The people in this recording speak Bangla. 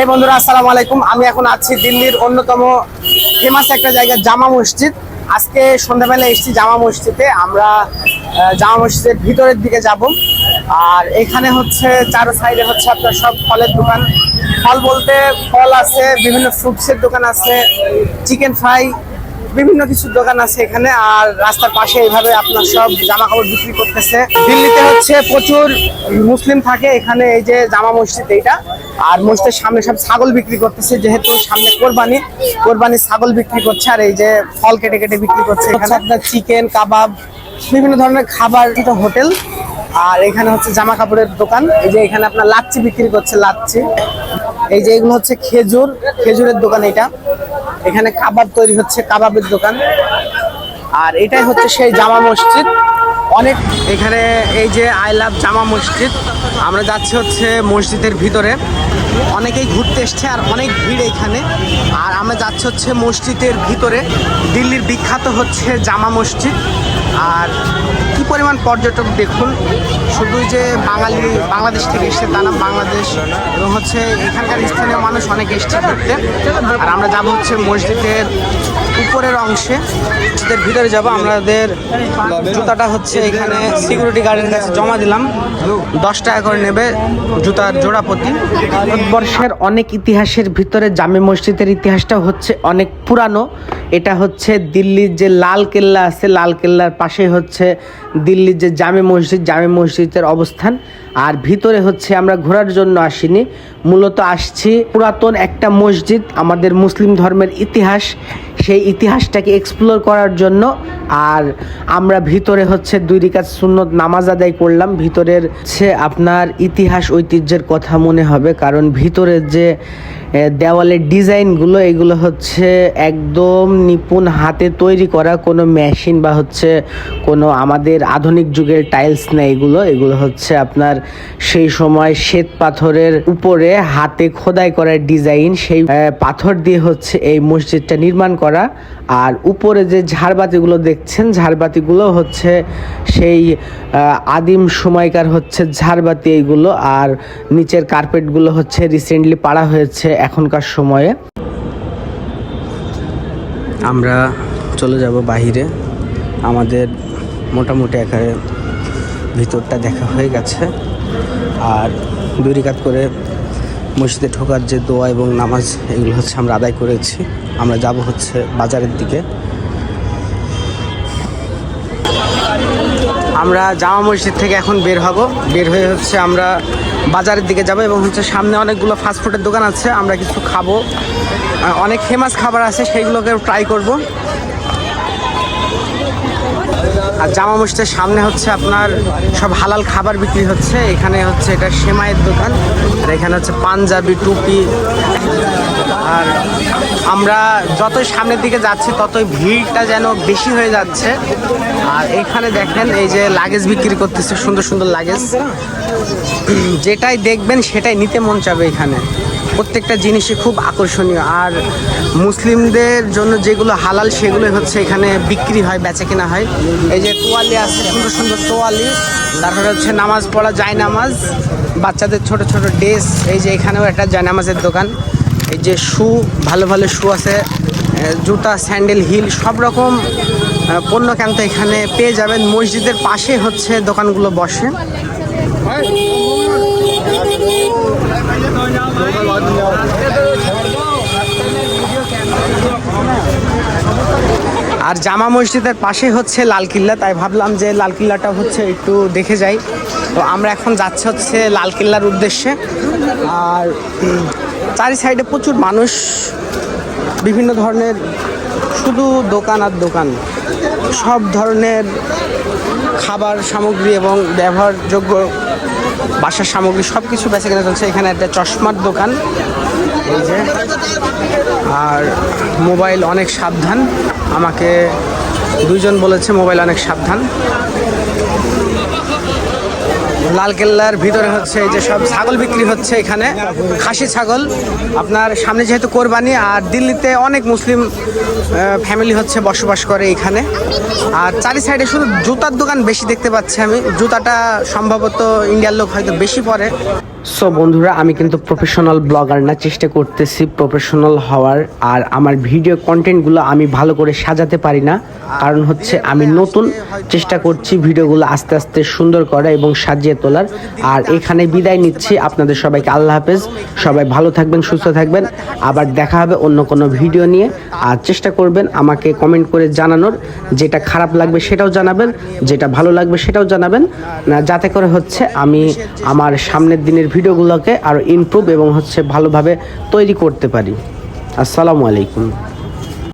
এই বন্ধুরা, আসসালামু আলাইকুম। আমি এখন আছি দিল্লির অন্যতম ফেমাস একটা জায়গা, জামা মসজিদ। আজকে সন্ধ্যাবেলা এসেছি জামা মসজিদে। আমরা জামা মসজিদের ভিতরের দিকে যাব। আর এখানে হচ্ছে চারো সাইডে হচ্ছে আপনার সব ফলের দোকান। ফল বলতে ফল আছে, বিভিন্ন ফ্রুটসের দোকান আছে চিকেন ফ্রাই বিভিন্ন কিছু দোকান আছে এখানে। আর রাস্তার পাশে এইভাবে আপনার সব জামা কাপড় বিক্রি করতেছে। দিল্লিতে হচ্ছে প্রচুর মুসলিম থাকে এখানে, এই যে জামা মসজিদ এইটা। আর মসজিদের সামনে সব ছাগল বিক্রি করতেছে যেহেতু সামনে কোরবানি কোরবানি ছাগল বিক্রি করছে আর এই যে ফল কেটে কেটে বিক্রি করছে এখানে। আপনার চিকেন কাবাব বিভিন্ন ধরনের খাবার হোটেল। আর এখানে হচ্ছে জামা কাপড়ের দোকান এই যে এখানে আপনার লাচ্ছি বিক্রি করছে লাচ্ছি। এই যে এগুলো হচ্ছে খেজুর খেজুরের দোকান এটা। এখানে কাবাব তৈরি হচ্ছে কাবাবের দোকান। আর এটাই হচ্ছে সেই জামা মসজিদ। অনেক এখানে এই যে আই লাভ জামা মসজিদ, আমরা যাচ্ছি হচ্ছে মসজিদের ভিতরে। অনেকেই ঘুরতে এসছে আর অনেক ভিড় এখানে। আর আমরা যাচ্ছি হচ্ছে মসজিদের ভিতরে। দিল্লির বিখ্যাত হচ্ছে জামা মসজিদ। আর কি পরিমাণ পর্যটক দেখুন শুধু যে বাঙালি বাংলাদেশ থেকে এসছে তা না, বাংলাদেশ এবং হচ্ছে এখানকার স্থানীয় মানুষ অনেক এসছে ঘুরতে। আর আমরা যাব হচ্ছে মসজিদের উপরের অংশে মসজিদের ভিতরে যাব, আমাদের জুতাটা হচ্ছে এখানে সিকিউরিটি গার্ডের কাছে জমা দিলাম। দশ টাকা করে নেবে জুতার জোড়া প্রতি ভারতবর্ষের অনেক ইতিহাসের ভিতরে জামে মসজিদের ইতিহাসটা হচ্ছে অনেক পুরানো। এটা হচ্ছে দিল্লির যে লাল কেল্লা আছে, লাল কেল্লার পাশে হচ্ছে দিল্লির যে জামে মসজিদ, জামে মসজিদের অবস্থান। আর ভিতরে হচ্ছে আমরা ঘোরার জন্য আসিনি। মূলত আসছি পুরাতন একটা মসজিদ, আমাদের মুসলিম ধর্মের ইতিহাস। সেই ইতিহাসটাকে এক্সপ্লোর করার জন্য আর আমরা ভিতরে হচ্ছে দুই রিকাত সুন্নত নামাজ আদায় করলাম। ভিতরের হচ্ছে আপনার ইতিহাস ঐতিহ্যের কথা মনে হবে, কারণ ভিতরের যে দেওয়ালের ডিজাইনগুলো, এগুলো হচ্ছে একদম নিপুণ হাতে তৈরি করা কোনো মেশিন বা হচ্ছে কোনো আমাদের আধুনিক যুগের টাইলস না এগুলো। এগুলো হচ্ছে আপনার সেই সময় শ্বেত পাথরের উপরে হাতে খোদাই করা ডিজাইন। সেই পাথর দিয়ে হচ্ছে এই মসজিদটা নির্মাণ করা। আর উপরে যে ঝাড়বাতিগুলো দেখছেন, ঝাড়বাতিগুলো হচ্ছে সেই আদিম সময়কার হচ্ছে ঝাড়বাতি এইগুলো আর নিচের কার্পেটগুলো হচ্ছে রিসেন্টলি পাড়া হয়েছে এখনকার সময়ে। আমরা চলে যাব বাহিরে। আমাদের মোটামুটি একারে ভিতরটা দেখা হয়ে গেছে। আর দুই রিকাত করে মসজিদে ঢোকার যে দোয়া এবং নামাজ, এগুলো হচ্ছে আমরা আদায় করেছি। আমরা যাব হচ্ছে বাজারের দিকে। আমরা জামা মসজিদ থেকে এখন বের হব। বের হয়ে হচ্ছে আমরা বাজারের দিকে যাব এবং হচ্ছে সামনে অনেকগুলো ফাস্টফুডের দোকান আছে, আমরা কিছু খাব। অনেক ফেমাস খাবার আছে সেইগুলোকে ট্রাই করব। আর জামা মসজিদের সামনে হচ্ছে আপনার সব হালাল খাবার বিক্রি হচ্ছে। এখানে হচ্ছে এটা সেমাইয়ের দোকান। আর এখানে হচ্ছে পাঞ্জাবি, টুপি। আর আমরা যতই সামনের দিকে যাচ্ছি, ততই ভিড়টা যেন বেশি হয়ে যাচ্ছে। আর এখানে দেখেন এই যে লাগেজ বিক্রি করতেছে, সুন্দর সুন্দর লাগেজ। যেটাই দেখবেন, সেটাই নিতে মন চাবে এখানে। প্রত্যেকটা জিনিসই খুব আকর্ষণীয়। আর মুসলিমদের জন্য যেগুলো হালাল সেগুলো হচ্ছে এখানে বিক্রি হয়, বেচে কেনা হয়। এই যে তোয়ালি আছে, সুন্দর সুন্দর তোয়ালি। তারপরে হচ্ছে নামাজ পড়া যায় নামাজ বাচ্চাদের ছোট ছোট ড্রেস। এই যে এখানেও একটা জায়নামাজের দোকান। এই যে শু, ভালো ভালো শু আছে। জুতা, স্যান্ডেল, হিল, সব রকম পণ্য কিন্তু এখানে পেয়ে যাবেন। মসজিদের পাশে হচ্ছে দোকানগুলো বসে। আর জামা মসজিদের পাশে হচ্ছে লালকিল্লা, তাই ভাবলাম যে লালকিল্লাটা হচ্ছে একটু দেখে যাই। তো আমরা এখন যাচ্ছি হচ্ছে লালকিল্লার উদ্দেশ্যে। আর চারি সাইডে প্রচুর মানুষ, বিভিন্ন ধরনের শুধু দোকান আর দোকান। সব ধরনের খাবার সামগ্রী এবং ব্যবহারযোগ্য বাসার সামগ্রী সব কিছু বেছে কেনা চলছে। এখানে একটা চশমার দোকান। এই যে। আর মোবাইল অনেক সাবধান। আমাকে দুইজন বলেছে মোবাইল অনেক সাবধান। লালকেল্লার ভিতরে হচ্ছে যে সব ছাগল বিক্রি হচ্ছে এখানে। খাসি ছাগল। আপনার সামনে যেহেতু কোরবানি, আর দিল্লিতে অনেক মুসলিম ফ্যামিলি হচ্ছে বসবাস করে এখানে। আর চারি সাইডে শুধু জুতার দোকান বেশি দেখতে পাচ্ছি আমি। জুতাটা সম্ভবত ইন্ডিয়ার লোক হয়তো বেশি পরে। সো বন্ধুরা, আমি কিন্তু প্রফেশনাল ব্লগার না, চেষ্টা করতেছি প্রফেশনাল হওয়ার। আর আমার ভিডিও কন্টেন্টগুলো আমি ভালো করে সাজাতে পারি না। কারণ হচ্ছে আমি নতুন চেষ্টা করছি ভিডিওগুলো আস্তে আস্তে সুন্দর করা এবং সাজিয়ে তোলার। আর এখানে বিদায় নিচ্ছি। আপনাদের সবাইকে আল্লাহ হাফেজ। সবাই ভালো থাকবেন, সুস্থ থাকবেন। আবার দেখা হবে অন্য কোনো ভিডিও নিয়ে। আর চেষ্টা করবেন আমাকে কমেন্ট করে জানানোর। যেটা খারাপ লাগবে সেটাও জানাবেন, যেটা ভালো লাগবে সেটাও জানাবেন। যাতে করে হচ্ছে আমি আমার সামনের দিনের ভিডিওগুলোকে আরও ইমপ্রুভ এবং হচ্ছে ভালোভাবে তৈরি করতে পারি। আসসালামু আলাইকুম।